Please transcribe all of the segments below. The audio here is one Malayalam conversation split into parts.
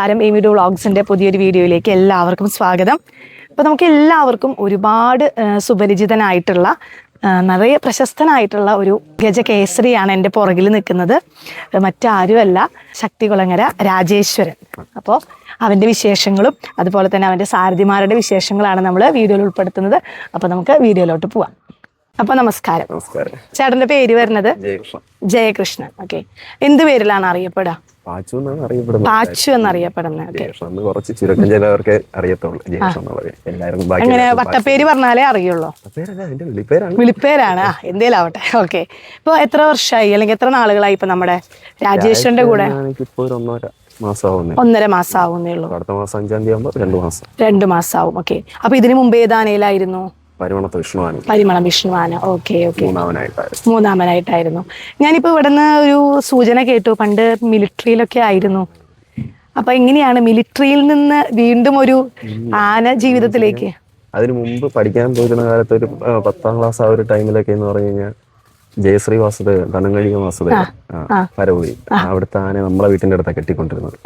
നമസ്കാരം. എമിഡു വ്ളോഗ്സിന്റെ പുതിയൊരു വീഡിയോയിലേക്ക് എല്ലാവർക്കും സ്വാഗതം. അപ്പോൾ നമുക്ക് എല്ലാവർക്കും ഒരുപാട് സുപരിചിതനായിട്ടുള്ള നിറയെ പ്രശസ്തനായിട്ടുള്ള ഒരു ഗജകേസരിയാണ് എന്റെ പുറകിൽ നിൽക്കുന്നത്. മറ്റാരുമല്ല ശക്തികുളങ്ങര രാജേശ്വരൻ. അപ്പോൾ അവന്റെ വിശേഷങ്ങളും അതുപോലെ തന്നെ അവന്റെ സാരഥിമാരുടെ വിശേഷങ്ങളാണ് നമ്മൾ വീഡിയോയിൽ ഉൾപ്പെടുത്തുന്നത്. അപ്പോൾ നമുക്ക് വീഡിയോയിലോട്ട് പോവാം. അപ്പൊ നമസ്കാരം. നമസ്കാരം. ചേട്ടന്റെ പേര് വരുന്നത്? ജയകൃഷ്ണൻ. ഓക്കെ. എന്ത് പേരിലാണ് അറിയപ്പെടുക? പാച്ചു എന്നാണ് അറിയപ്പെടുന്നത്. പാച്ചു എന്നറിയപ്പെടുന്നത്. ഓക്കെ. ജയകൃഷ്ണൻ എന്ന് കുറച്ച് ചുരുക്കം ചിലവർക്ക് അറിയത്തുള്ളൂ. ജയകൃഷ്ണൻ എന്നുള്ളത് എല്ലാവർക്കും ബാക്കി അങ്ങനെ എല്ലാവർക്കും വട്ടപ്പേര് പറഞ്ഞാലേ അറിയുള്ളൂ. പേരല്ല വിളിപ്പേരാണ്. വിളിപ്പേരാണ്. ആ എന്തേലും ആവട്ടെ ഓക്കെ. ഇപ്പൊ എത്ര വർഷമായി അല്ലെങ്കിൽ എത്ര നാളുകളായി ഇപ്പൊ നമ്മുടെ രാജേശ്വരന്റെ കൂടെ? എനിക്കിപ്പോ ഒരു ഒന്നര മാസം ആവുന്നേ ഒന്നര മാസം ആവുന്നേ ഉള്ളൂ. അടുത്ത മാസം അഞ്ചാം തീയതി ആകുമ്പോൾ രണ്ടു മാസം. രണ്ടു മാസം ആവും ഓക്കെ. അപ്പൊ ഇതിനു മുമ്പ് ഏതാനയിലായിരുന്നു പരിമണത്ത് വിഷ്ണുവാണ് പരിമളം വിഷ്ണുവാണ് ഓക്കെ ഓക്കെ. മൂന്നാമനായിട്ടായിരുന്നു. മൂന്നാമനായിട്ടായിരുന്നു. ഞാനിപ്പോ ഇവിടുന്ന് ഒരു സൂചന കേട്ടു. പണ്ട് മിലിറ്ററിയിലൊക്കെ ആയിരുന്നു. അപ്പൊ എങ്ങനെയാണ് മിലിറ്ററിയിൽ നിന്ന് വീണ്ടും ഒരു ആന ജീവിതത്തിലേക്ക്? അതിനു മുമ്പ് പഠിക്കാൻ പോയിരുന്ന കാലത്ത് ഒരു പത്താം ക്ലാസ് ആ ഒരു ടൈമിലൊക്കെ എന്ന് പറഞ്ഞു കഴിഞ്ഞാൽ ജയശ്രീ വാസുദേവൻ തനങ്കഴിക വാസുദേവൻ പരവൂരി അവിടുത്തെ ആന നമ്മളെ വീട്ടിന്റെ അടുത്ത കെട്ടിക്കൊണ്ടിരുന്നത്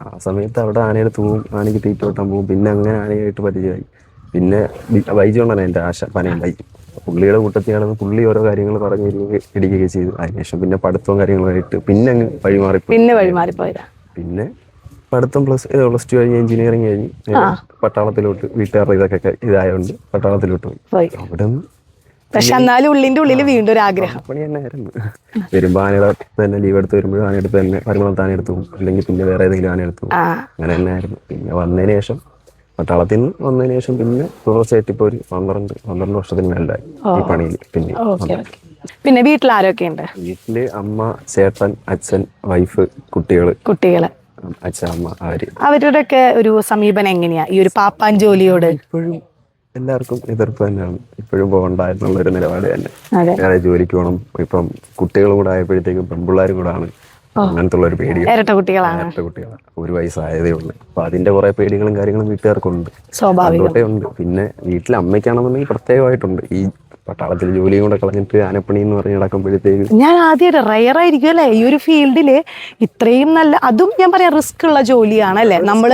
ആ സമയത്ത് അവിടെ ആനയുടെ തൂവും ആനയ്ക്ക് തീറ്റ വെട്ടാൻ പോകും പിന്നെ അങ്ങനെ ആനയായിട്ട് പരിചയമായി. പിന്നെ വൈജോണാണ് എന്റെ ആശ പനയും വൈ പുള്ളിയുടെ കൂട്ടത്തിലാണെന്ന് പുള്ളി ഓരോ കാര്യങ്ങൾ പറഞ്ഞു ഇടിക്കുകയും ചെയ്തു. അതിനുശേഷം പിന്നെ പഠിത്തവും കാര്യങ്ങളുമായിട്ട് പിന്നെ അങ്ങ് വഴിമാറി പിന്നെ വഴിമാറിപ്പോയതാ പിന്നെ പഠിത്തം പ്ലസ് പ്ലസ് ടു കഴിഞ്ഞ് എഞ്ചിനീയറിംഗ് കഴിഞ്ഞ് പട്ടാളത്തിലോട്ട് വീട്ടുകാരുടെ ഇതൊക്കെ ഇതായതുകൊണ്ട് പട്ടാളത്തിലോട്ട് പോയി. അവിടെ പക്ഷെ എന്നാലും ഉള്ളിന്റെ ഉള്ളിൽ വീണ്ടും ഒരു ആഗ്രഹം. പണി തന്നെയായിരുന്നു. വരുമ്പോ ആനയുടെ തന്നെ ലീവ് എടുത്ത് വരുമ്പോഴും ആനയെടുത്ത് തന്നെ വരുമ്പോൾ താനെടുത്തു അല്ലെങ്കിൽ പിന്നെ വേറെ ഏതെങ്കിലും ആനയെടുത്ത് അങ്ങനെ തന്നെയായിരുന്നു. പിന്നെ വന്നതിന് ശേഷം പട്ടാളത്തിൽ നിന്ന് വന്നതിന് ശേഷം പിന്നെ തുടർച്ചയായിട്ട് ഇപ്പൊ ഒരു പന്ത്രണ്ട് പന്ത്രണ്ട് വർഷത്തിന് മേലായി ഈ പണിയിൽ പിന്നെ പിന്നെ വീട്ടിൽ ആരൊക്കെ ഉണ്ട്? വീട്ടിൽ അമ്മ ചേട്ടൻ അച്ഛൻ വൈഫ് കുട്ടികൾ. കുട്ടികൾ. അച്ഛൻ അമ്മ അവർ അവരുടെയൊക്കെ ഒരു സമീപനം എങ്ങനെയാ? ഈ ഒരു പാപ്പാൻ ജോലിയോട്? ഇപ്പോഴും എല്ലാവർക്കും എതിർപ്പ് തന്നെയാണ്. ഇപ്പോഴും പോകണ്ട എന്നുള്ള ഒരു നിലപാട് തന്നെ ജോലിക്ക് പോകണം. ഇപ്പം കുട്ടികൾ കൂടെ ആയപ്പോഴത്തേക്കും പെൺപിള്ളേരും കൂടെ ആണ് അങ്ങനത്തെ ഉള്ള ഒരു പേടി ഇരട്ട കുട്ടികളാണ്. ഇരട്ട കുട്ടികളാണ്. ഒരു വയസ്സായതേ ഉള്ളൂ. അപ്പൊ അതിന്റെ കുറെ പേടികളും കാര്യങ്ങളും വീട്ടുകാർക്കുണ്ട്. സ്വാഭാവികം. ഉണ്ട് പിന്നെ വീട്ടിൽ അമ്മയ്ക്കാണെന്നുണ്ടെങ്കിൽ പ്രത്യേകമായിട്ടുണ്ട്. ഈ പട്ടാളത്തിൽ ജോലിയും കൂടെ കളഞ്ഞിട്ട് ആനപ്പണി എന്ന് പറഞ്ഞ് നടക്കുമ്പോഴത്തേക്ക് ഞാൻ ആദ്യമായിട്ട് റയർ ആയിരിക്കും അല്ലേ? ഈ ഒരു ഫീൽഡിൽ ഇത്രയും നല്ല അതും ഞാൻ പറയാം റിസ്ക് ഉള്ള ജോലിയാണ് അല്ലേ? നമ്മൾ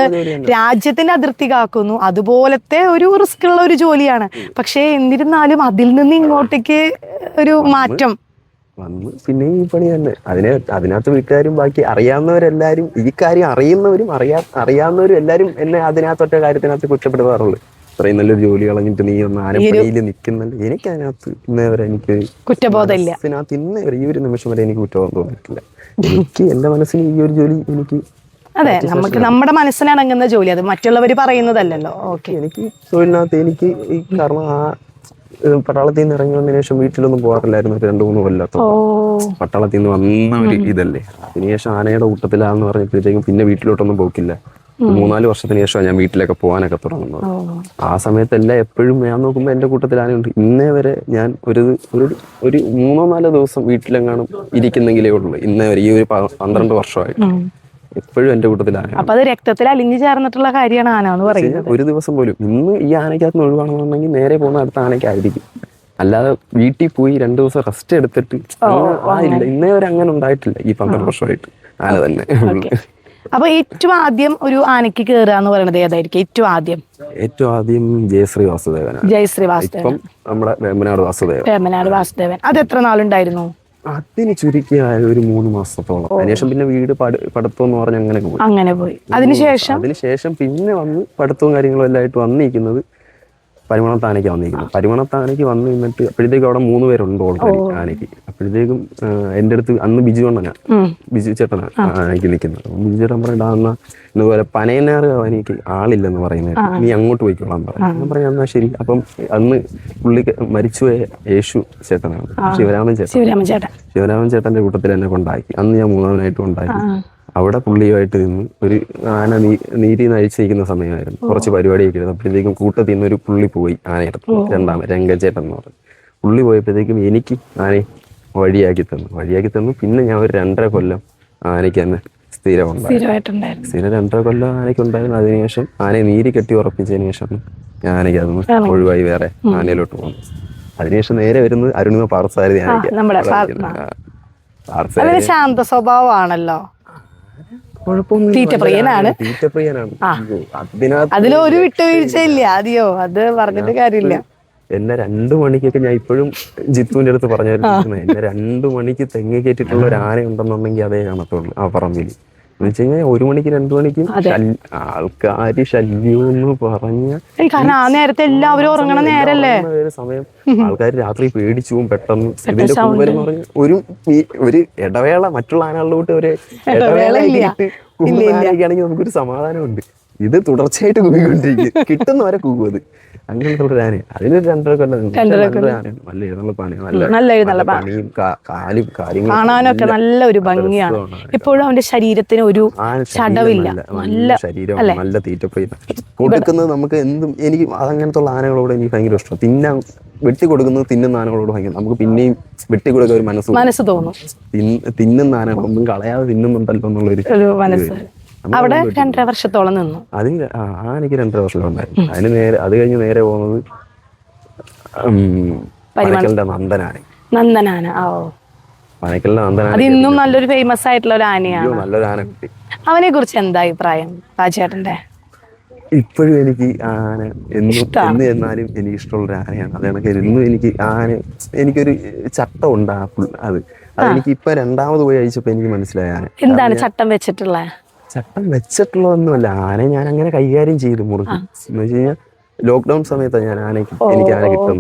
രാജ്യത്തിന്റെ അതിർത്തി കാക്കുന്നു. അതുപോലത്തെ ഒരു റിസ്ക് ഉള്ള ഒരു ജോലിയാണ്. പക്ഷേ എന്നിരുന്നാലും അതിൽ നിന്ന് ഇങ്ങോട്ടേക്ക് ഒരു മാറ്റം. വന്ന്. പിന്നെ ഈ പണി തന്നെ. അതിനെ അതിനകത്ത് വീട്ടുകാരും ബാക്കി അറിയാവുന്നവരെല്ലാരും ഈ കാര്യം അറിയുന്നവരും അറിയാ അറിയാവുന്നവരും എല്ലാരും എന്നെ അതിനകത്തൊറ്റ കാര്യത്തിനകത്ത് കുറ്റപ്പെടുത്താറുള്ളൂ. ഇത്രയും നല്ലൊരു ജോലി കളഞ്ഞിട്ട് നീ ഒന്ന് ആനപ്പണിയിൽ നിൽക്കുന്നുണ്ട്. എനിക്ക് അതിനകത്ത് ഇന്നേവരെ എനിക്ക് കുറ്റബോധമില്ല. അതിനകത്ത് ഇന്ന് വരെ ഈ ഒരു നിമിഷം വരെ എനിക്ക് കുറ്റബോധം തോന്നിയിട്ടില്ല. എനിക്ക് എന്റെ മനസ്സിന് ഈ ഒരു ജോലി എനിക്ക് അതെ നമുക്ക് നമ്മുടെ മനസ്സിനടങ്ങുന്ന ജോലി. അത് മറ്റുള്ളവർ പറയുന്നതല്ലല്ലോ. ഓക്കെ. എനിക്ക് തൊഴിലിനകത്ത് എനിക്ക് ഈ കാരണം ആ പട്ടാളത്തിൽ നിന്ന് ഇറങ്ങി വന്നതിന് ശേഷം വീട്ടിലൊന്നും പോകാറില്ലായിരുന്നു രണ്ടു മൂന്ന് കൊല്ലത്തോ പട്ടാളത്തിൽ നിന്ന് വന്ന ഒരു ഇതല്ലേ. അതിനുശേഷം ആനയുടെ കൂട്ടത്തിലാന്ന് പറഞ്ഞപ്പോഴത്തേക്കും പിന്നെ വീട്ടിലോട്ടൊന്നും പോക്കില്ല. മൂന്നാൽ വർഷത്തിന് ശേഷമാണ് ഞാൻ വീട്ടിലൊക്കെ പോകാനൊക്കെ തുടങ്ങുന്നത്. ആ സമയത്തെല്ലാം എപ്പോഴും ഞാൻ നോക്കുമ്പോൾ എന്റെ കൂട്ടത്തിൽ ആനയുണ്ട്. ഇന്നേ വരെ ഞാൻ ഒരു ഒരു ഒരു മൂന്നോ നാലോ ദിവസം വീട്ടിലെങ്ങാനും ഇരിക്കുന്നെങ്കിലേ ഉള്ളൂ. ഇന്നേ വരെ ഈ ഒരു പന്ത്രണ്ട് വർഷമായിട്ട്. എപ്പോഴും എന്റെ കൂട്ടത്തിൽ ആന അപ്പൊ അത് രക്തത്തിൽ അലിഞ്ഞു ചേർന്നിട്ടുള്ള കാര്യമാണ് ആന എന്ന് പറയുന്നത്. ഒരു ദിവസം പോലും ഇന്ന് ഈ ആനയ്ക്കകത്ത് നിന്ന് ഒഴിവാണെന്നുണ്ടെങ്കിൽ നേരെ പോകുന്ന അടുത്ത ആനയ്ക്കായിരിക്കും അല്ലാതെ വീട്ടിൽ പോയി രണ്ടു ദിവസം റെസ്റ്റ് എടുത്തിട്ട് ഇല്ല ഇന്നേ വരെ അങ്ങനെ ഉണ്ടായിട്ടില്ല. ഈ പന്ത്രണ്ട് വർഷമായിട്ട് ആന തന്നെ. അപ്പൊ ഏറ്റവും ആദ്യം ഒരു ആനയ്ക്ക് കയറുക എന്ന് പറയുന്നത് ഏതായിരിക്കും? ഏറ്റവും ആദ്യം? ഏറ്റവും ആദ്യം ജയശ്രീ വാസുദേവൻ ജയശ്രീ വാസുദേവൻ. നമ്മുടെ വേമ്പനാട് വാസുദേവൻ. വേമനാട് വാസുദേവൻ. അത് എത്ര നാളുണ്ടായിരുന്നു? അതിന് ചുരുക്കിയായ ഒരു മൂന്ന് മാസത്തോളം. അതിനുശേഷം പിന്നെ വീട് പഠി പഠിത്തം എന്ന് പറഞ്ഞ് അങ്ങനെ പോയി. അങ്ങനെ പോയി. അതിനുശേഷം? അതിനുശേഷം പിന്നെ വന്ന് പഠിത്തവും കാര്യങ്ങളും എല്ലാം ആയിട്ട് വന്നിരിക്കുന്നത് പരിമണത്താനയ്ക്ക് വന്നിരിക്കുന്നത്. പരിമണത്താനയ്ക്ക് വന്ന് നിന്നിട്ട് അപ്പോഴത്തേക്കും അവിടെ മൂന്ന് പേരുണ്ട് ഓൾറെഡി ആനയ്ക്ക് അപ്പോഴത്തേക്കും എന്റെ എന്റെ അടുത്ത് അന്ന് ബിജു അണ്ണനാ. ബിജു ചേട്ടനാണ് ആനയ്ക്ക് നിൽക്കുന്നത്. ബിജു ചേട്ടൻ എന്നാ ഇതുപോലെ പനയനാറ് എനിക്ക് ആളില്ലെന്ന് പറയുന്നത് നീ അങ്ങോട്ട് പോയിക്കോളാൻ പറഞ്ഞു ഞാൻ പറഞ്ഞു എന്നാ ശരി. അപ്പം അന്ന് പുള്ളി മരിച്ചുപോയ യേശു ചേട്ടനാണ്. ശിവരാമൻ ചേട്ടൻ. ശിവരാമൻ ചേട്ടൻ. ശിവരാമൻ ചേട്ടന്റെ കൂട്ടത്തിൽ എന്നെ കൊണ്ടാക്കി. അന്ന് ഞാൻ മൂന്നാമനായിട്ട് കൊണ്ടാക്കി. അവിടെ പുള്ളിയുമായിട്ട് നിന്ന് ഒരു ആന നീ നീരി നഴിച്ചിരിക്കുന്ന സമയമായിരുന്നു. കുറച്ച് പരിപാടിയൊക്കെ ഇരുന്നു. അപ്പോഴത്തേക്കും കൂട്ടത്തിൽ നിന്ന് ഒരു പുള്ളി പോയി ആനയെടുത്ത്. രണ്ടാമത് രംഗചേട്ടൻ എന്ന് പറഞ്ഞു. പുള്ളി പോയപ്പോഴത്തേക്കും എനിക്ക് ആനയെ വഴിയാക്കി തന്നു. വഴിയാക്കി തന്നു. പിന്നെ ഞാൻ ഒരു രണ്ടര കൊല്ലം ആനയ്ക്ക് തന്നെ സ്ഥിരം ഉണ്ടായി സ്ഥിരമായിട്ടുണ്ടായിരുന്നു. സ്ഥിരം രണ്ടര കൊല്ലം ആനയ്ക്ക് ഉണ്ടായിരുന്നു. അതിനുശേഷം ആനയെ നീരി കെട്ടി ഉറപ്പിച്ചതിന് ശേഷം ഞാൻ ആനയ്ക്ക് അതൊന്ന് ഒഴിവായി വേറെ ആനയിലോട്ട് പോകുന്നു അതിനുശേഷം നേരെ വരുന്നത് അരുണിമ പാർസാരതി ആനയ്ക്ക് ശാന്ത സ്വഭാവമാണല്ലോ. തീറ്റപ്രിയനാണ്. അതിലൊരു വിട്ടുവീഴ്ചയില്ല. അതെയോ അത് പറഞ്ഞിട്ട് കാര്യമില്ല. എന്നെ രണ്ടു മണിക്കൊക്കെ ഞാൻ ഇപ്പോഴും ജിത്തുവിന്റെ അടുത്ത് പറഞ്ഞായിരുന്നു എന്നെ രണ്ടു മണിക്ക് തെങ്ങ് കയറ്റിട്ടുള്ള ഒരു ആന ഉണ്ടെന്നുണ്ടെങ്കിൽ അതേ കാണത്തുള്ളൂ ആ പറമ്പിൽ. എന്ന് വെച്ച് കഴിഞ്ഞാൽ ഒരു മണിക്ക് രണ്ടു മണിക്ക് ആൾക്കാര് ശല്യം എന്ന് പറഞ്ഞ ആ നേരത്തെ എല്ലാവരും ഉറങ്ങണ നേരല്ലേ? സമയം. ആൾക്കാർ രാത്രി പേടിച്ചു പെട്ടെന്ന് ഇതിന്റെ കൂവലെന്ന് പറഞ്ഞ ഒരു ഒരു ഇടവേള മറ്റുള്ള ആനകളിലോട്ട് ഒരു ഇടവേള. ഇട്ട് ആണെങ്കിൽ നമുക്കൊരു സമാധാനമുണ്ട്. ഇത് തുടർച്ചയായിട്ട് കൂവിക്കൊണ്ടിരിക്കും കിട്ടുന്നവരെ കൂകും അത്. അങ്ങനത്തെ ഒരു ആന. അതിനൊരു രണ്ടര കൊല്ലം. നല്ല എഴുന്നള്ളപ്പാണ് നല്ല നല്ല കാലും കാര്യങ്ങളും കാണാനൊക്കെ നല്ല ഒരു ഭംഗിയാണ്. ഇപ്പോഴും അവന്റെ ശരീരത്തിന് ഒരു ചടവില്ല. നല്ല- ശരീരം നല്ല തീറ്റപ്രിയ കൊടുക്കുന്നത് നമുക്ക് എന്തും എനിക്ക് അങ്ങനത്തെ ആനകളോട് എനിക്ക് ഭയങ്കര ഇഷ്ടം തിന്നാൻ വെട്ടി കൊടുക്കുന്നത് തിന്നുന്ന ആനകളോട് ഭയങ്കര നമുക്ക് പിന്നെയും വെട്ടി കൊടുക്കാൻ ഒരു മനസ്സ് മനസ്സ് തോന്നും. തിന്നുന്ന ആനകളൊന്നും കളയാതെ തിന്നുന്നുണ്ടല്ലോ എന്നുള്ളൊരു മനസ്സ്. അവിടെ രണ്ടര വർഷത്തോളം നിന്നു. അതിന് ആ എനിക്ക് രണ്ടര വർഷം ഉണ്ടായിരുന്നു അതിന് നേരെ അത് കഴിഞ്ഞ് നേരെ പോകുന്നത് പനക്കലിന്റെ നന്ദനാണ്. നന്ദനാന ഓ. പനക്കലിന്റെ അത് ഇന്നും നല്ലൊരു ഫേമസ് ആയിട്ടുള്ള ഒരു ആനയാണ്. നല്ലൊരു ആന കിട്ടി. അവനെ കുറിച്ച് എന്താ അഭിപ്രായം രാജേട്ടന്റെ ഇപ്പോഴും എനിക്ക് ആന എന്നും എന്ന് എന്നാലും എനിക്ക് ഇഷ്ടമുള്ള ഒരു ആനയാണ്. അത് കണക്ക് എന്നും എനിക്ക് ആന എനിക്കൊരു ചട്ടം ഉണ്ട് ആ അത്. അതെനിക്ക് ഇപ്പൊ രണ്ടാമത് പോയി അയച്ചപ്പോ എനിക്ക് മനസ്സിലായ ആന. എന്താണ് ചട്ടം വെച്ചിട്ടുള്ള? ചട്ടം വെച്ചിട്ടുള്ളതൊന്നുമല്ല. ആനയെ ഞാൻ അങ്ങനെ കൈകാര്യം ചെയ്തു മുറുകി എന്ന് വെച്ച് കഴിഞ്ഞാൽ ലോക്ക്ഡൌൺ സമയത്താണ് ഞാൻ ആനയ്ക്ക് എനിക്ക് ആന കിട്ടുന്നത്.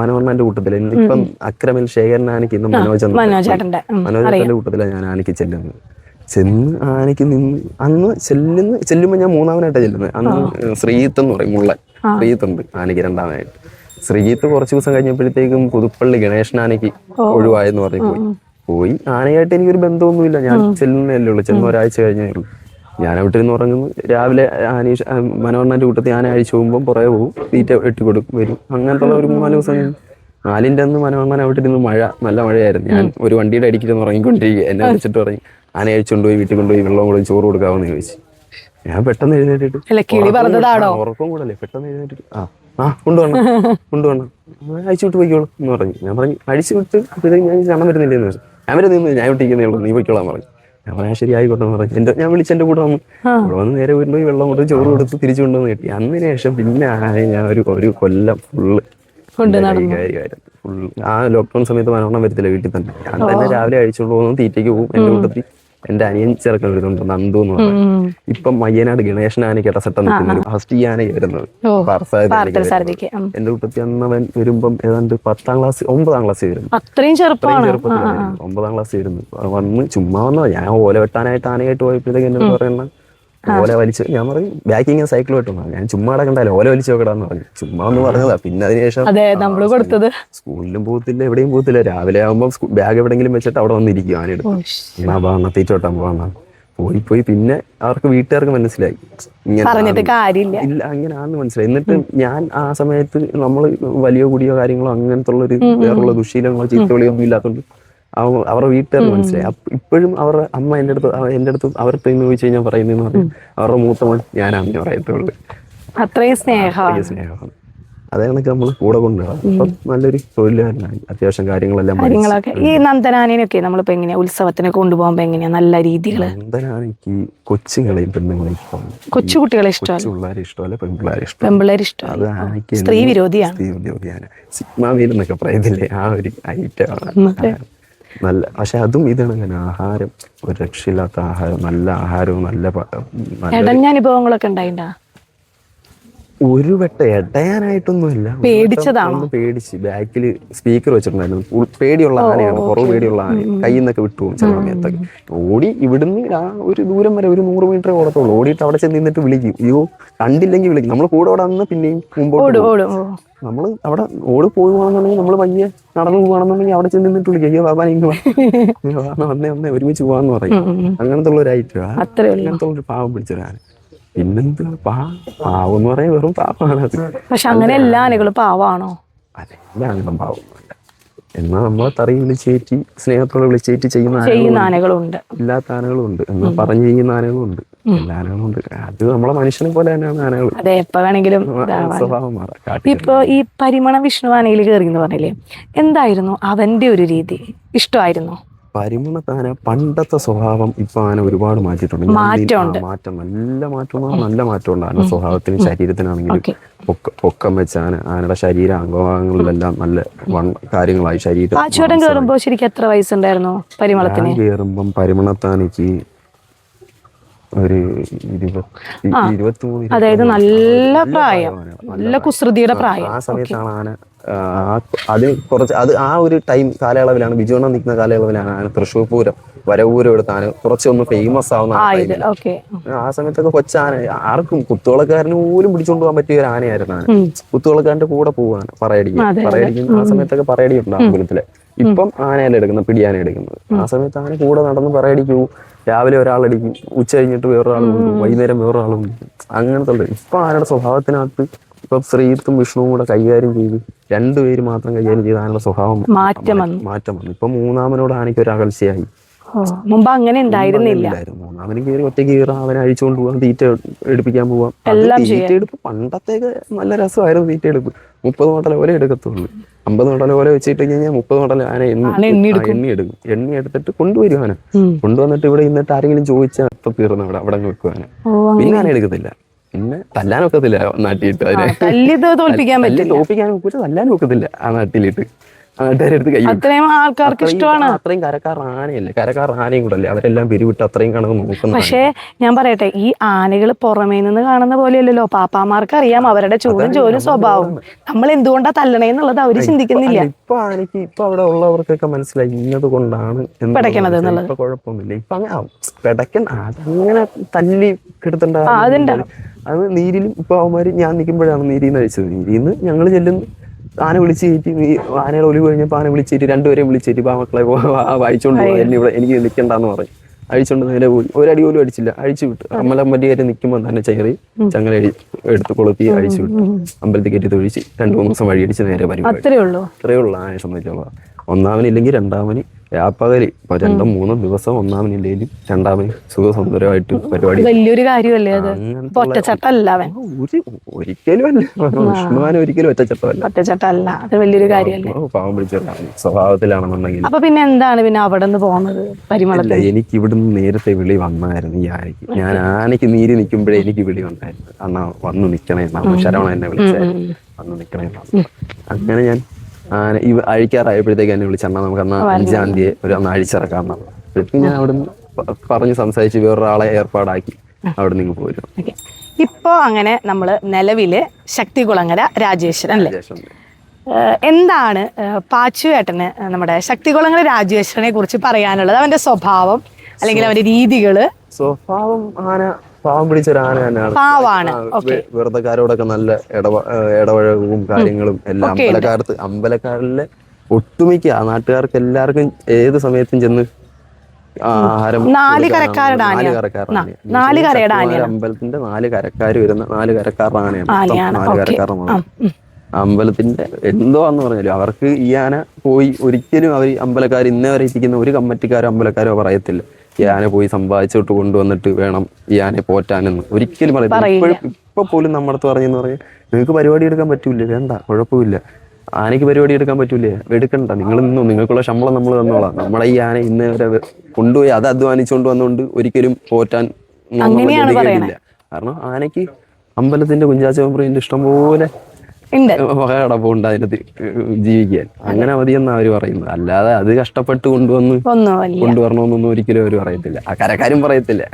മനോഹർമാന്റെ കൂട്ടത്തിൽ. ഇപ്പം അക്രമിൽ ശേഖരൻ ആനയ്ക്ക് ഇന്ന് മനോജ്. മനോജന്റെ കൂട്ടത്തിലാണ് ഞാൻ ആനയ്ക്ക് ചെല്ലുന്നത്. ചെന്ന് ആനയ്ക്ക് നിന്ന് അന്ന് ചെല്ലുന്ന ചെല്ലുമ്പോൾ ഞാൻ മൂന്നാമനായിട്ടാണ് ചെല്ലുന്നത്. അന്ന് ശ്രീത്ത് എന്ന് പറയും മുള്ളൻ. ശ്രീത്ത് ഉണ്ട് ആനയ്ക്ക് രണ്ടാമനായിട്ട്. ശ്രീത്ത് കുറച്ച് ദിവസം കഴിഞ്ഞപ്പോഴത്തേക്കും പുതുപ്പള്ളി ഗണേശൻ ആനയ്ക്ക് ഒഴിവായെന്ന് പറഞ്ഞു പോയി. പോയി. ആനയായിട്ട് എനിക്കൊരു ബന്ധമൊന്നുമില്ല. ഞാൻ ചെല്ലുന്നതല്ലേ ഉള്ളൂ. ചെന്ന ഒരാഴ്ച കഴിഞ്ഞേ ഉള്ളൂ ഞാൻ അവിടെ ഇരുന്ന് ഉറങ്ങുന്നു. രാവിലെ ആനീഷ് മനോഹരന്റെ കൂട്ടത്തിൽ ആന അഴിച്ചു പോകുമ്പോൾ പുറകെ പോകും. തീറ്റ ഇട്ട് കൊടുക്കും വരും. അങ്ങനത്തെ ഉള്ള ഒരു മൂന്നാൽ ദിവസം നാലിന്റെ അന്ന് മനോഹരൻ അവിടെ ഇരുന്ന് മഴ നല്ല മഴയായിരുന്നു. ഞാൻ ഒരു വണ്ടിയുടെ അടിക്കിരുന്ന് ഉറങ്ങിക്കൊണ്ടിരിക്കുക. എന്നെ വിളിച്ചിട്ട് പറഞ്ഞു ആന അഴിച്ചുകൊണ്ടുപോയി വീട്ടിൽ കൊണ്ടുപോയി വെള്ളം കൊടുക്കും ചോറ് കൊടുക്കാമെന്ന് ചോദിച്ചു. ഞാൻ പെട്ടെന്ന് എഴുന്നേറ്റിട്ട് ഉറക്കം കൂടല്ലേ പെട്ടെന്ന് എഴുന്നേറ്റിട്ട് ആ ആ കൊണ്ടുവരണം കൊണ്ടുവരണം. അഴിച്ചു വിട്ട് പോയിക്കോളൂ എന്ന് പറഞ്ഞു. ഞാൻ പറഞ്ഞു അഴിച്ചു വിട്ട് അപ്പോഴത്തേക്ക് ഞാൻ ചണം വരുന്നില്ലെന്ന് പറഞ്ഞു ഞാൻ നിന്ന് ഞാൻ വിട്ടിരിക്കുന്നേ ഉള്ളൂ. നീ പൊയ്ക്കോളാൻ പറഞ്ഞു. ഞാൻ പറയാൻ ശരി ആയിക്കോട്ടെ എന്ന് പറഞ്ഞു. എന്റെ ഞാൻ വിളിച്ച് എന്റെ കൂടെ വന്നു. ഇവിടെ വന്ന് നേരെ കൊണ്ടുപോയി വെള്ളം കൊണ്ട് ചോറ് കൊടുത്ത് തിരിച്ചു കൊണ്ടുവന്ന് കിട്ടി. അന്നിന് ശേഷം പിന്നെ ഞാൻ ഒരു ഒരു കൊല്ലം ഫുള്ള് ഫുള്ള് ആ ലോക്ക്ഡൌൺ സമയത്ത് മനോഹരം വരത്തില്ല വീട്ടിൽ തന്നെ. ഞാൻ തന്നെ രാവിലെ പോകുന്നു തീറ്റയ്ക്ക് പോകും എന്റെ കൂട്ടത്തിൽ. എന്റെ അനിയൻ ചെറുക്കൻ വരുന്നുണ്ട് നന്ദു എന്ന് പറഞ്ഞു. ഇപ്പം മയ്യനാട് ഗണേശൻ ആനയ്ക്ക് ഇടസട്ടം നിൽക്കുന്ന. ഫസ്റ്റ് ഈ ആനയ്ക്ക് വരുന്നത്. എന്റെ കുട്ടത്തി അന്നവൻ വരുമ്പം ഏതാണ്ട് പത്താം ക്ലാസ് ഒമ്പതാം ക്ലാസ് വരുന്നു. അത്രയും ചെറുപ്പത്തിലായിരുന്നു ഒമ്പതാം ക്ലാസ് വരുന്നു. വന്ന് ചുമ്മാ വന്നോ ഞാൻ ഓല വെട്ടാനായിട്ട് ആനയായിട്ട് പോയപ്പോഴത്തേക്ക് എന്നോട് പറയുന്ന ഓല വലിച്ച് ഞാൻ പറയും ബാക്കിങ് സൈക്കിൾ വെട്ടുന്ന ഞാൻ ചുമ്മാ അടക്കണ്ടല്ലോ ഓല വലിച്ചു നോക്കടാന്ന് പറഞ്ഞു. ചുമ്മാ ഒന്ന് പറഞ്ഞതാ. പിന്നെ അതിനുശേഷം അതെ നമ്മൾ കൊടുത്തത്. സ്കൂളിലും പോകത്തില്ല എവിടെയും പോകത്തില്ല. രാവിലെ ആകുമ്പോൾ ബാഗ് എവിടെങ്കിലും വെച്ചിട്ട് അവിടെ വന്നിരിക്കും ആനെടുത്ത് എന്നാ ബാണ തീറ്റ വെട്ടാൻ പോകാന്നാ പോയി പോയി. പിന്നെ അവർക്ക് വീട്ടുകാർക്ക് മനസ്സിലായി. ഇങ്ങനെ കാര്യമില്ല. ഇല്ല അങ്ങനെയാണെന്ന് മനസ്സിലായി. എന്നിട്ട് ഞാൻ ആ സമയത്ത് നമ്മൾ വലിയ കുടിയോ കാര്യങ്ങളോ അങ്ങനത്തെ ഉള്ളൊരു വേറുള്ള ദുശീലങ്ങളോ ചീത്തവിളിയോ ഒന്നും ഇല്ലാത്തതുകൊണ്ട് അവ- അവരുടെ വീട്ടുകാർ മനസ്സിലായി. ഇപ്പോഴും അവരുടെ അമ്മ എന്റെ അടുത്ത് എന്റെ അടുത്ത് അവരുടെ ഇന്ന് ചോദിച്ചു കഴിഞ്ഞാൽ പറയുന്നതെന്ന് പറയും അവരുടെ മൂത്ത മോൻ ഞാൻ പറയത്തുള്ളൂ. അത്രയും സ്നേഹമാണ് സ്നേഹമാണ് അതേ കണക്ക് നമ്മൾ കൂടെ കൊണ്ടുപോകാം അപ്പം നല്ലൊരു തൊഴിലുകാരനായി അത്യാവശ്യം കാര്യങ്ങളെല്ലാം. കാര്യങ്ങളൊക്കെ. ഈ നന്ദനാനിനൊക്കെ നമ്മളിപ്പോ എങ്ങനെയാ? ഉത്സവത്തിനൊക്കെ കൊണ്ടുപോകുമ്പോ എങ്ങനെയാ? നല്ല രീതികൾ നന്ദനാനിക്ക് കൊച്ചുങ്ങളെയും പെണ്ണുങ്ങളെയും ഇഷ്ടമാണ്. കൊച്ചുകുട്ടികളെ ഇഷ്ടമാണ്. പിള്ളേരെ ഇഷ്ടമല്ല പെൺപിള്ളേരെ ഇഷ്ടം ഇഷ്ടമാണ്. സ്ത്രീ വിരോധിയാണ്. സ്ത്രീ വിരോധിയാണ്. സിഗ്മാവീൽ എന്നൊക്കെ പറയത്തില്ലേ ആ ഒരു ഐറ്റമാണ്. നല്ല പക്ഷെ അതും ഇതാണ് അങ്ങനെ ആഹാരം. ഒരു രക്ഷയില്ലാത്ത ആഹാരം നല്ല ആഹാരവും നല്ല ഇടഞ്ഞ അനുഭവങ്ങളൊക്കെ ഉണ്ടായിണ്ടാ? ഒരു വെട്ട എടയാനായിട്ടൊന്നുമില്ല പേടിച്ചതാണ്? പേടിച്ച് ബാക്കിൽ സ്പീക്കർ വെച്ചിട്ടുണ്ടായിരുന്നു. പേടിയുള്ള ആനയാണ്. കുറവ് പേടിയുള്ള ആന. കയ്യിൽ നിന്നൊക്കെ വിട്ടു ചില സമയത്തൊക്കെ. ഓടി ഇവിടുന്ന് ആ ഒരു ദൂരം വരെ ഒരു നൂറ് മീറ്റർ ഓടത്തുള്ളൂ. ഓടിയിട്ട് അവിടെ ചെന്ന് നിന്നിട്ട് വിളിക്കും. അയ്യോ കണ്ടില്ലെങ്കിൽ വിളിക്കും. നമ്മൾ കൂടെ അവിടെ നിന്ന് പിന്നെയും മുമ്പോട്ട്. നമ്മൾ അവിടെ ഓട് പോകുകയാണെന്നുണ്ടെങ്കിൽ നമ്മൾ പയ്യെ നടന്നു പോകുകയാണെന്നുണ്ടെങ്കിൽ അവിടെ ചെന്ന് നിന്നിട്ട് വിളിക്കും. അയ്യോ ബാബാ ഇങ്ങ് വാ. വന്നേ വന്നേ ഒരുമിച്ച് പോവാന്ന് പറയും. അങ്ങനത്തെ ഉള്ള ഒരു ഐറ്റം അങ്ങനത്തെ ഒരു പാവം പിടിച്ചൊരാണ് പിന്നെന്താ? പാവം എന്ന് പറയാൻ വെറും പാവമാണ് അത്. പക്ഷെ അങ്ങനെ എല്ലാ ആനകളും പാവാണോ അതെല്ലാം പാവമല്ല എന്നാൽ നമ്മളെ തറി വിളിച്ചേറ്റി സ്നേഹത്തോടെ വിളിച്ചേറ്റി ചെയ്യുന്ന ചെയ്യുന്ന ആനകളും ആനകളുണ്ട്. ഇല്ലാത്ത ആനകളും ഉണ്ട് എന്നാൽ പറഞ്ഞു ചെയ്യുന്ന ആനകളും ഉണ്ട് എല്ലാ ആനകളും ഉണ്ട് അത് നമ്മളെ മനുഷ്യനെ പോലെ തന്നെയാണ് ആനകൾ അതെ എപ്പോ വേണമെങ്കിലും ഇതാവാം. സ്വഭാവം മാറാം. കാട്ടി ഇപ്പൊ ഈ പരിമണ വിഷ്ണു ആനയിൽ കയറി എന്ന് പറഞ്ഞില്ലേ? എന്തായിരുന്നു അവന്റെ ഒരു രീതി? ഇഷ്ടമായിരുന്നു? പരിമണത്താന പണ്ടത്തെ സ്വഭാവം ഇപ്പൊ ആന ഒരുപാട് മാറ്റിയിട്ടുണ്ട്. മാറ്റം നല്ല മാറ്റം നല്ല മാറ്റം ഉണ്ട്. മാറ്റമുണ്ട് ആന സ്വഭാവത്തിനും ശരീരത്തിനാണെങ്കിലും പൊക്ക വെച്ച ആന ആനയുടെ ശരീര അംഗഭാഗങ്ങളിലെല്ലാം നല്ല വൺ കാര്യങ്ങളായി ശരീരം കയറുമ്പോ ശരിക്കും എത്ര വയസ്സുണ്ടായിരുന്നു പരിമളത്തിന്? കയറുമ്പം പരിമണത്താനിക്ക് ഒരു അതായത് നല്ല നല്ല പ്രായം. നല്ല കുസൃതിയുടെ പ്രായം. ആ സമയത്താണ് ആന ആ- കുറച്ച് അത് ആ ഒരു ടൈം കാലയളവിലാണ് ബിജുവണ്ണ നിൽക്കുന്ന കാലയളവിലാണ് തൃശ്ശൂർ പൂരം വരവൂരം എടുത്ത് കുറച്ചൊന്ന് ഫേമസ് ആവുന്ന ആ സമയത്തൊക്കെ കൊച്ചാന ആർക്കും കുത്തുവളക്കാരന് പോലും പിടിച്ചോണ്ട് പോകാൻ പറ്റിയ ഒരു ആനയായിരുന്നു ആന. കുത്തുവളക്കാരന്റെ കൂടെ പോവാണ് പറയടി പറയടിക്കും. ആ സമയത്തൊക്കെ പറയടി ഉണ്ട് അമ്പലത്തിൽ ഇപ്പം ആനയല്ല എടുക്കുന്നത് പിടിയാന എടുക്കുന്നത്. ആ സമയത്ത് ആന കൂടെ നടന്ന് പറയടിക്കൂ. രാവിലെ ഒരാളടിക്കും ഉച്ച കഴിഞ്ഞിട്ട് വേറൊരാൾ കൊണ്ടുപോകും. വൈകുന്നേരം വേറൊരാൾ കൊണ്ടുപോകും. അങ്ങനത്തെ ഉള്ളത്. ഇപ്പൊ ആനയുടെ സ്വഭാവത്തിനകത്ത് ഇപ്പൊ ശ്രീത്തും വിഷ്ണുവും കൂടെ കൈകാര്യം ചെയ്ത് രണ്ടുപേര് മാത്രം കൈകാര്യം ചെയ്താനുള്ള സ്വഭാവം മാറ്റം വന്നു. മാറ്റം വന്നു. ഇപ്പൊ മൂന്നാമനോട് ആണെങ്കിൽ ഒരു അകൽച്ചയായി. മുമ്പ് അങ്ങനെ ഉണ്ടായിരുന്നില്ല. മൂന്നാമനും കയറി ഒറ്റയ്ക്ക് കയറാം അവനെ അഴിച്ചുകൊണ്ട് പോവാം തീറ്റ എടുപ്പിക്കാൻ പോവാം. തീറ്റ എടുപ്പ് പണ്ടത്തേക്ക് നല്ല രസമായിരുന്നു തീറ്റ എടുപ്പ്. മുപ്പത് നോട്ടല ഓല എടുക്കത്തുള്ളൂ. അമ്പത് നോട്ടല ഓല വെച്ചിട്ട് കഴിഞ്ഞാൽ മുപ്പത് നോട്ടല ആന എണ്ണി എണ്ണി എടുക്കും. എണ്ണി എടുത്തിട്ട് കൊണ്ടുവരും ആന. കൊണ്ടുവന്നിട്ട് ഇവിടെ ഇന്നിട്ട് ആരെങ്കിലും ചോദിച്ചാൽ ഇപ്പൊ തീർന്നു അവിടെ അവിടെ അങ്ങ് വെക്കും ആന. പിന്നെ ആന എടുക്കത്തില്ല. പിന്നെ തല്ലാൻ ഒക്കത്തില്ല നാട്ടിലിട്ട് അതിനെ. തോൽപ്പിക്കാൻ പറ്റില്ല. ഒക്കില്ല തല്ലാൻ ഒക്കത്തില്ല ആ നാട്ടിലിട്ട്. ആ നാട്ടുകാരെ അടുത്ത് കൈ അത്രയും ആൾക്കാർക്ക് ഇഷ്ടമാണ്. ആ, അത്രയും കരക്കാർ ആനയല്ലേ? കരക്കാർ ആനയും കൂടെ അല്ലേ? അവരെല്ലാം പിരിവിട്ട് അത്രയും കണക്ക് നോക്കുന്ന പക്ഷേ ഞാൻ പറയട്ടെ ഈ ആനകൾ പുറമേ നിന്ന് കാണുന്ന പോലെയല്ലല്ലോ? പാപ്പാമാർക്ക് അറിയാം അവരുടെ ചൂടും ചോലും സ്വഭാവം. നമ്മൾ എന്തുകൊണ്ടാ തല്ലണേ എന്നുള്ളത് അവർ ചിന്തിക്കുന്നില്ല. ഇപ്പൊ ആനയ്ക്ക് ഇപ്പൊ അവിടെ ഉള്ളവർക്കൊക്കെ മനസ്സിലായി ഇന്നത് കൊണ്ടാണ്. കുഴപ്പമൊന്നുമില്ല. ഇപ്പൊ അങ്ങനെ ആ, പിടയ്ക്കൻ അതങ്ങനെ തല്ലി കിടത്തണ്ട. അത് നീരിലും ഇപ്പൊ അവന്മാര് ഞാൻ നിൽക്കുമ്പോഴാണ് നീരിന്ന് കഴിച്ചത്. നീരിന്ന് ഞങ്ങൾ ചെല്ലുന്നു. ആന വിളിച്ച് കയറ്റി നീ ആനയുടെ ഒലിവ് കഴിഞ്ഞപ്പോ ആന വിളിച്ച് കയറ്റി രണ്ടുപേരെയും വിളിച്ച് കയറ്റി ആ മക്കളെ വായിച്ചോണ്ട് പോവാ എന്നെ ഇവിടെ എനിക്ക് നിൽക്കണ്ടെന്ന് പറയും അഴിച്ചോണ്ട് നേരെ പോയി. ഒരടി പോലും അടിച്ചില്ല. അഴിച്ചു വിട്ടു. അമ്മലമ്പറ്റി കയറി നിൽക്കുമ്പോൾ തന്നെ ചേറി ചങ്ങല എടുത്ത് കൊളുത്തി അഴിച്ചു വിട്ടു. അമ്പലത്തിൽ കയറ്റി തൊഴിച്ച് രണ്ടു മൂന്ന് ദിവസം വഴിയടിച്ച് നേരെ പരിപാടി. ഉള്ളൂ. അത്രയേ ഉള്ളൂ ആനയെ സംബന്ധിച്ചോളം ഒന്നാമനില്ലെങ്കിൽ രണ്ടാമന് രാപ്പകൽ. ഇപ്പൊ രണ്ടും മൂന്നും ദിവസം ഒന്നാമനില്ലെങ്കിലും രണ്ടാമന് സുഖസുന്ദരമായിട്ട് പരിപാടി. വലിയൊരു കാര്യമല്ലേ അത്? ഒറ്റച്ചട്ടല്ല അവൻ. ഒരു ഒരിക്കലും അല്ല. വിഷ്ണുവാൻ ഒരിക്കലും ഒറ്റച്ചട്ടമല്ല. ഒറ്റച്ചട്ടല്ല. അത് വലിയൊരു കാര്യമല്ലേ? പാവം പിടിച്ചവരാണ്. സ്വഭാവത്തിലാണെന്നുണ്ടെങ്കിൽ. അപ്പൊ പിന്നെ എന്താണ് പിന്നെ അവിടെ നിന്ന് പോകുന്നത് പരിമളത്തിൽ. എനിക്ക് ഇവിടുന്ന് നേരത്തെ വിളി വന്നായിരുന്നു ഈ ആനയ്ക്ക്. ഞാൻ ആനയ്ക്ക് നീര് നിൽക്കുമ്പോഴേ എനിക്ക് വിളി വന്നായിരുന്നു. അണ്ണാ വന്നു നിക്കണേ എന്നാ ശരവണ എന്നെ വിളിച്ചായിരുന്നു വന്നു നിക്കണേ എന്നാ അങ്ങനെ ഞാൻ ആന ഈ അഴിക്കാറായപ്പോഴത്തേക്ക് എന്നെ വിളിച്ചെണ്ണ നമുക്ക് അന്ന് അഞ്ചാം തീയതി ഒരു അന്ന് അഴിച്ചിറക്കാം എന്നുള്ളത് അപ്പോഴത്തേക്ക് ഞാൻ അവിടെ പറഞ്ഞു സംസാരിച്ച് വേറൊരാളെ ഏർപ്പാടാക്കി അവിടെ നിന്ന് പോരും ഇപ്പോ അങ്ങനെ നമ്മൾ നിലവിൽ ശക്തികുളങ്ങര രാജേശ്വരൻ അല്ലേ? എന്താണ് പാച്ചുവേട്ടന് നമ്മുടെ ശക്തികുളങ്ങര രാജേശ്വരനെ കുറിച്ച് പറയാനുള്ളത്? അവന്റെ സ്വഭാവം അല്ലെങ്കിൽ അവന്റെ രീതികൾ? സ്വഭാവം ആന പാവം പിടിച്ച ഒരു ആന തന്നെയാണ് പാവാണ് വെറുതെക്കാരോടൊക്കെ നല്ല ഇടപഴകവും കാര്യങ്ങളും എല്ലാം. അമ്പലക്കാരത്ത് അമ്പലക്കാരിലെ ഒട്ടുമിക്ക നാട്ടുകാർക്ക് എല്ലാവർക്കും ഏത് സമയത്തും ചെന്ന് ആഹാരം നാല് കരക്കാരുടെ നാല് കരയുടെ അമ്പലത്തിന്റെ നാല് കരക്കാര് വരുന്ന നാല് കരക്കാരുടെ ആനയാണ്. നാല് കരക്കാരുടെ അമ്പലത്തിന്റെ എന്തോ എന്ന് പറഞ്ഞാലും അവർക്ക് ഈ ആന പോയി ഒരിക്കലും അവർ അമ്പലക്കാർ ഇന്നേ വരെ ഇരിക്കുന്ന ഒരു കമ്മറ്റിക്കാരോ അമ്പലക്കാരോ പറയത്തില്ല. ഈ ആന പോയി സമ്പാദിച്ചിട്ട് കൊണ്ടുവന്നിട്ട് വേണം ഈ ആനയെ പോറ്റാനെന്ന്. ഒരിക്കലും പറയില്ല. ഇപ്പോഴും ഇപ്പൊ പോലും നമ്മുടെ അടുത്ത് പറഞ്ഞെന്ന് പറയാം നിങ്ങൾക്ക് പരിപാടി എടുക്കാൻ പറ്റൂല വേണ്ട കുഴപ്പമില്ല. ആനയ്ക്ക് പരിപാടി എടുക്കാൻ പറ്റൂലേ എടുക്കണ്ട. നിങ്ങൾ നിന്നു. നിങ്ങൾക്കുള്ള ശമ്പളം നമ്മൾ തന്നോളാം. നമ്മളെ ഈ ആന ഇന്ന് വരെ കൊണ്ടുപോയി അത് അധ്വാനിച്ചുകൊണ്ട് വന്നുകൊണ്ട് ഒരിക്കലും പോറ്റാൻ നമ്മൾ കാരണം ആനയ്ക്ക് അമ്പലത്തിന്റെ കുഞ്ചാച്ചോമ്പ്രിന്റെ ഇഷ്ടം പോലെ കിടപ്പുണ്ട് അതിനകത്ത് ജീവിക്കാൻ. അങ്ങനെ മതിയെന്നാ അവർ പറയുന്നത്. അല്ലാതെ അത് കഷ്ടപ്പെട്ട് കൊണ്ടുവന്ന് കൊണ്ടുവരണമെന്നൊന്നും ഒരിക്കലും അവർ പറയത്തില്ല. ആ കരക്കാരും പറയത്തില്ല.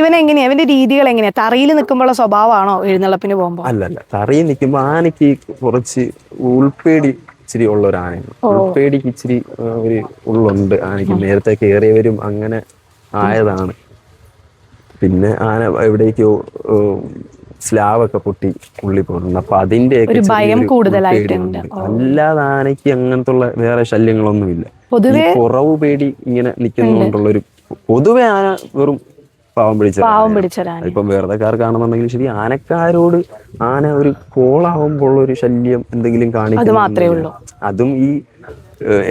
ഇവൻ എങ്ങനെയാ ഇവന്റെ രീതികൾ എങ്ങനെയാ? തറയിൽ നിൽക്കുമ്പോഴുള്ള സ്വഭാവമാണോ എഴുന്നള്ളപ്പിന് പോകുമ്പോ? അല്ലല്ല. തറയിൽ നിൽക്കുമ്പോ ആനയ്ക്ക് കുറച്ച് ഉൾപ്പേടി ഇച്ചിരി ഉള്ള ഒരു ആനയാണ് ഉൾപ്പേടിക്ക് ഇച്ചിരി ഒരു ഉള്ളുണ്ട്. ആനയ്ക്ക് നേരത്തെ കയറിയവരും അങ്ങനെ ആയതാണ്. പിന്നെ ആന എവിടേക്കോ സ്ലാവൊക്കെ പൊട്ടി ഉള്ളി പോകുന്നുണ്ട് അപ്പൊ അതിന്റെ ഭയം കൂടുതലായിട്ടുണ്ട്. അല്ലാതെ ആനയ്ക്ക് അങ്ങനത്തുള്ള വേറെ ശല്യങ്ങളൊന്നുമില്ല. ഇല്ല പൊതുവെ കുറവ് പേടി ഇങ്ങനെ നിൽക്കുന്നതുകൊണ്ടുള്ള ഒരു പൊതുവെ ആന വെറും പാവം പിടിച്ച പാവം പിടിച്ചതാണ് പിടിച്ചൊരാന ഇപ്പം വെറുതെക്കാർക്കാണെന്നുണ്ടെങ്കിൽ ശരി ആനക്കാരോട് ആന ഒരു കോളാവുമ്പോൾ ഒരു ശല്യം എന്തെങ്കിലും കാണിക്കുന്നു മാത്രമേ ഉള്ളൂ. അതും ഈ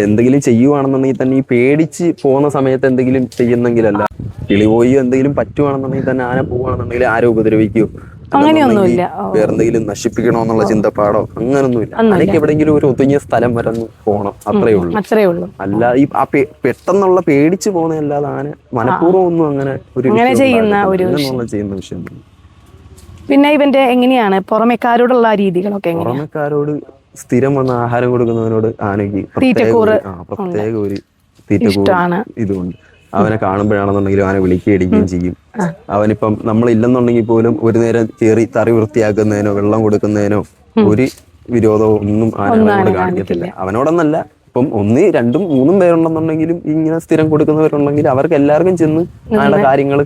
എന്തെങ്കിലും ചെയ്യുവാണെന്നുണ്ടെങ്കിൽ തന്നെ ഈ പേടിച്ച് പോകുന്ന സമയത്ത് എന്തെങ്കിലും ചെയ്യുന്നെങ്കിലല്ല. കിളിപോയി എന്തെങ്കിലും പറ്റുവാണെന്നുണ്ടെങ്കിൽ തന്നെ ആന പോവുകയാണെന്നുണ്ടെങ്കിൽ ആരെ ഉപദ്രവിക്കുകയോ അങ്ങനെയൊന്നുമില്ല. വേറെന്തെങ്കിലും നശിപ്പിക്കണോന്നുള്ള ചിന്തപ്പാടോ അങ്ങനൊന്നുമില്ല. അല്ലെങ്കിൽ എവിടെയെങ്കിലും ഒരു ഒതുങ്ങിയ സ്ഥലം വരെ പോകണം അത്രേ ഉള്ളൂ. അത്രേ ഉള്ളൂ. അല്ല ഈ ആ പെട്ടെന്നുള്ള പേടിച്ച് പോകുന്നതല്ലാതെ ആന മനഃപൂർവം ഒന്നും അങ്ങനെ ഒരു അങ്ങനെ ചെയ്യുന്ന ഒരു ചെയ്യുന്ന വിഷയം പിന്നെ ഇവന്റെ എങ്ങനെയാണ്? പുറമേക്കാരോടുള്ള രീതികളൊക്കെ പുറമേക്കാരോട് സ്ഥിരം വന്ന ആഹാരം കൊടുക്കുന്നവനോട് ആനയ്ക്ക് പ്രത്യേക ഒരു- ഇഷ്ടാണ്. ഇതുണ്ട്. അവനെ കാണുമ്പോഴാണെന്നുണ്ടെങ്കിലും അവനെ വിളിക്കുകയടിക്കുകയും ചെയ്യും. അവനിപ്പം നമ്മളില്ലെന്നുണ്ടെങ്കിൽ പോലും ഒരു നേരം കയറി തറി വൃത്തിയാക്കുന്നതിനോ വെള്ളം കൊടുക്കുന്നതിനോ ഒരു വിരോധവും ഒന്നും ആന അവനോട് കാണിക്കത്തില്ല. അവനോടൊന്നല്ല. ഇപ്പം ഒന്ന് രണ്ടും മൂന്നും പേരുണ്ടെന്നുണ്ടെങ്കിലും ഇങ്ങനെ സ്ഥിരം കൊടുക്കുന്നവരുണ്ടെങ്കിൽ അവർക്ക് എല്ലാവർക്കും ചെന്ന് ആനയുടെ കാര്യങ്ങൾ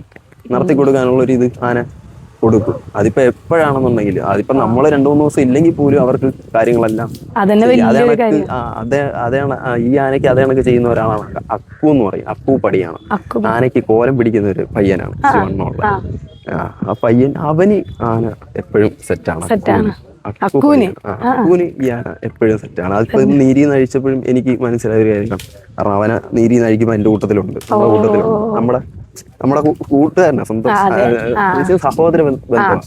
നടത്തി കൊടുക്കാനുള്ള ഒരു ഇത് ആന കൊടുക്കും. അതിപ്പോ എപ്പോഴാണെന്നുണ്ടെങ്കിൽ അതിപ്പോ നമ്മൾ രണ്ടു മൂന്ന് ദിവസം ഇല്ലെങ്കിൽ പോലും അവർക്ക് കാര്യങ്ങളെല്ലാം. അതേ അതേ ഈ ആനയ്ക്ക് അതേ കണക്ക് ചെയ്യുന്ന ഒരാളാണ്. അക്കു എന്ന് പറയും. അക്കു പടിയാണ്. ആനയ്ക്ക് കോലം പിടിക്കുന്ന ഒരു പയ്യനാണ് ശിവണ്ണുള്ള ആ. പയ്യൻ അവന് ആന എപ്പോഴും സെറ്റാണ് അക്കൂന് അക്കു അക്കുവിന്? പയ്യൻ. ഈ ആന എപ്പോഴും സെറ്റാണ് അതിപ്പോ നീരി നഴിച്ചപ്പോഴും എനിക്ക് മനസ്സിലായ ഒരു കാര്യം. കാരണം അവനെ നീരി നഴിക്കുമ്പോ എന്റെ കൂട്ടത്തിലുണ്ട്. നമ്മുടെ കൂട്ടത്തിലുണ്ട്. നമ്മുടെ നമ്മുടെ കൂട്ടുകാരനാ സ്വന്തം സഹോദര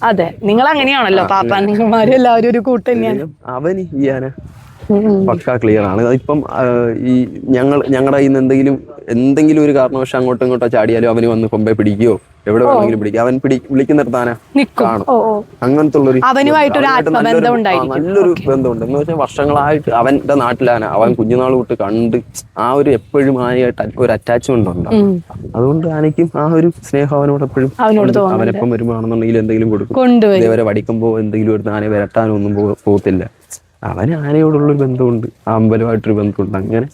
അതെ. നിങ്ങൾ അങ്ങനെയാണല്ലോ പാപ്പാനിമാരും എല്ലാവരും ഒരു കൂട്ട് തന്നെയാണ്. അവന് ഈ ആന. പക്ക ക്ലിയർ ആണ്. അതിപ്പം ഈ ഞങ്ങൾ ഞങ്ങളുടെ ഇന്ന് എന്തെങ്കിലും എന്തെങ്കിലും ഒരു കാരണവശം അങ്ങോട്ടും ഇങ്ങോട്ടോ ചാടിയാലും അവന് വന്ന് കൊമ്പെ പിടിക്കുകയോ എവിടെ വേണമെങ്കിലും പിടിക്കുക അവൻ പിടി വിളിക്കുന്ന ആന നിക്കും. കാണും അങ്ങനത്തെ ഉള്ളൊരു നല്ലൊരു- ബന്ധമുണ്ട്. എന്ന് വെച്ചാൽ വർഷങ്ങളായിട്ട് അവന്റെ നാട്ടിലാണ്. അവൻ കുഞ്ഞുനാൾ തൊട്ട് കണ്ട് ആ ഒരു എപ്പോഴും ആനയായിട്ട് ഒരു അറ്റാച്ച്മെന്റ് ഉണ്ട്. അതുകൊണ്ട് ആനയ്ക്കും ആ ഒരു സ്നേഹം അവനോട് എപ്പോഴും. അവനെപ്പം വരുമ്പോഴാണെന്നുണ്ടെങ്കിൽ എന്തെങ്കിലും കൊടുക്കും. ഇതേവരെ വടിക്കുമ്പോ എന്തെങ്കിലും ഒരു ആനയെ വരട്ടാനൊന്നും പോകത്തില്ല. അവന് ആനയോടുള്ളൊരു ബന്ധമുണ്ട് അമ്പലമായിട്ടൊരു ബന്ധമുണ്ട്. അങ്ങനെ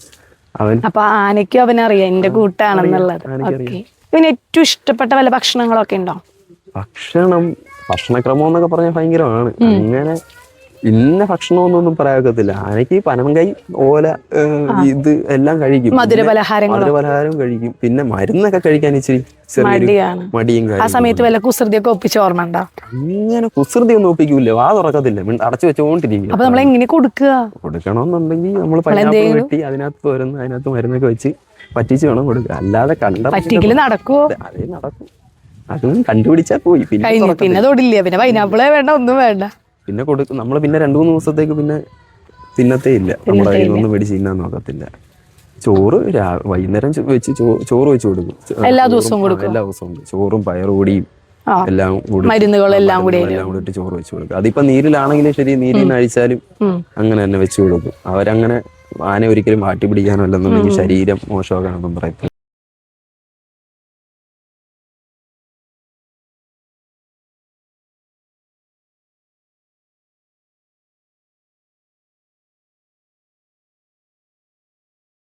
അവൻ അപ്പൊ ആനയ്ക്കും അവനറിയാം എന്റെ കൂട്ടാണെന്നുള്ളത്. ഇവന് ഏറ്റവും ഇഷ്ടപ്പെട്ട വല്ല ഭക്ഷണങ്ങളൊക്കെ ഉണ്ടോ? ഭക്ഷണം ഭക്ഷണക്രമം എന്നൊക്കെ പറഞ്ഞാൽ ഭയങ്കരമാണ്. അങ്ങനെ ഇന്ന ഭക്ഷണമെന്നൊന്നും പറയാക്കത്തില്ല. ആനയ്ക്ക് പനങ്കൈ ഓല ഇത് എല്ലാം കഴിക്കും. മധുര മധുരപലഹാരം പലഹാരം കഴിക്കും. പിന്നെ മരുന്നൊക്കെ കഴിക്കാൻ ഇച്ചിരി മടിയും ആ സമയത്ത് വല്ല കുസൃതിയൊക്കെ ഒപ്പിച്ച് ഓർമ്മ ഉണ്ടോ? അങ്ങനെ കുസൃതി ഒന്നും ഒപ്പിക്കൂല വാ തുറക്കത്തില്ല. അടച്ചു വെച്ചോണ്ടിരിക്കും. അപ്പൊ നമ്മൾ എങ്ങനെ കൊടുക്കുക? കൊടുക്കണമെന്നുണ്ടെങ്കിൽ നമ്മൾ പൈനാപ്പിൾ വെട്ടി അതിനകത്ത് വരുന്ന അതിനകത്ത് മരുന്നൊക്കെ വെച്ച് പറ്റിച്ച് വേണം കൊടുക്കുക. അല്ലാതെ കണ്ട നടക്കുവോ അതേ നടക്കും. അതും കണ്ടുപിടിച്ചാ പോയി. പിന്നെ. പിന്നെ തൊടില്ല. പിന്നെ പൈനാപ്പിളേ വേണ്ട ഒന്നും വേണ്ട. പിന്നെ കൊടുക്കും നമ്മൾ പിന്നെ രണ്ടു മൂന്ന് ദിവസത്തേക്ക് പിന്നെ തിന്നത്തേ ഇല്ല. നമ്മുടെ കയ്യിൽ നിന്ന് മേടിച്ച് തിന്നാൻ നോക്കത്തില്ല. ചോറ് വൈകുന്നേരം വെച്ച് ചോറ് വെച്ച് കൊടുക്കും. എല്ലാ ദിവസവും കൊടുക്കും? എല്ലാ ദിവസവും. ചോറും പയറുപൊടിയും എല്ലാം കൂടി മരുന്നുകളെല്ലാം കൂടി എല്ലാം കൂടി ചോറ് വെച്ച് കൊടുക്കും. അതിപ്പോ നീരിലാണെങ്കിലും ശരി നീരിൽ നിന്ന് അഴിച്ചാലും അങ്ങനെ തന്നെ വെച്ച് കൊടുക്കും. അവരങ്ങനെ ആന ഒരിക്കലും മാറ്റി പിടിക്കാനോ അല്ലെന്നുണ്ടെങ്കിൽ ശരീരം മോശമാക്കാനൊന്നും പറയത്തില്ല.